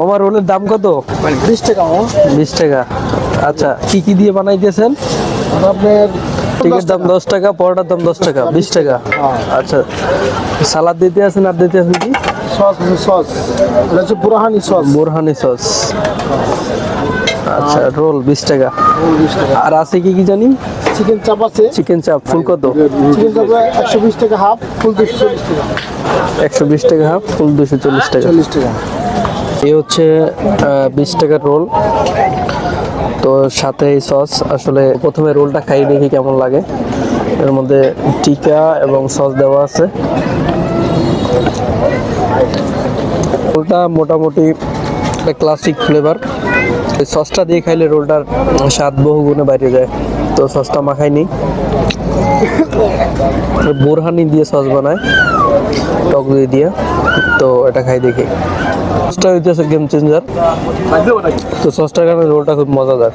মামা রোলের দাম কত? বিশ টাকা বিশ টাকা। আচ্ছা কি কি দিয়ে বানাইতেছেন? আপনার টিকিট দাম দশ টাকা পরোটার দাম দশ টাকা বিশ টাকা। আচ্ছা সালাদ দিতে আছেন আর দিতে আছেন কি? Sauce sauce. এটা হচ্ছে বুরহানি সস। বোরহানি সস। আচ্ছা রোল বিশ টাকা। বিশ টাকা। আর আছে কি কি জানি? চিকেন চাপ আছে। চিকেন চাপ ফুল কত? চিকেন চাপ একশো বিশ টাকা হাফ ফুল দুশো চল্লিশ টাকা। একশো বিশ টাকা হাফ ফুল দুশো চল্লিশ টাকা। চল্লিশ টাকা। এই হচ্ছে বিশ টাকার রোল। তো সাথে এই সস। আসলে প্রথমে রোলটা খাই দেখি কেমন লাগে। এর মধ্যে টিকা এবং সস দেওয়া আছে। রোলটা মোটামুটি একটা ক্লাসিক ফ্লেভার এই সসটা দিয়ে খাইলে রোলটার স্বাদ বহু গুণে বাইরে যায়। তো সসটা মাখাই মাখাইনি। বোরহানি দিয়ে সস বানায়। টক দই দিয়ে। তো এটা খাই দেখি। সসটা হইতেছে গেম চেঞ্জার। তো সসটার কারণে রোলটা খুব মজাদার।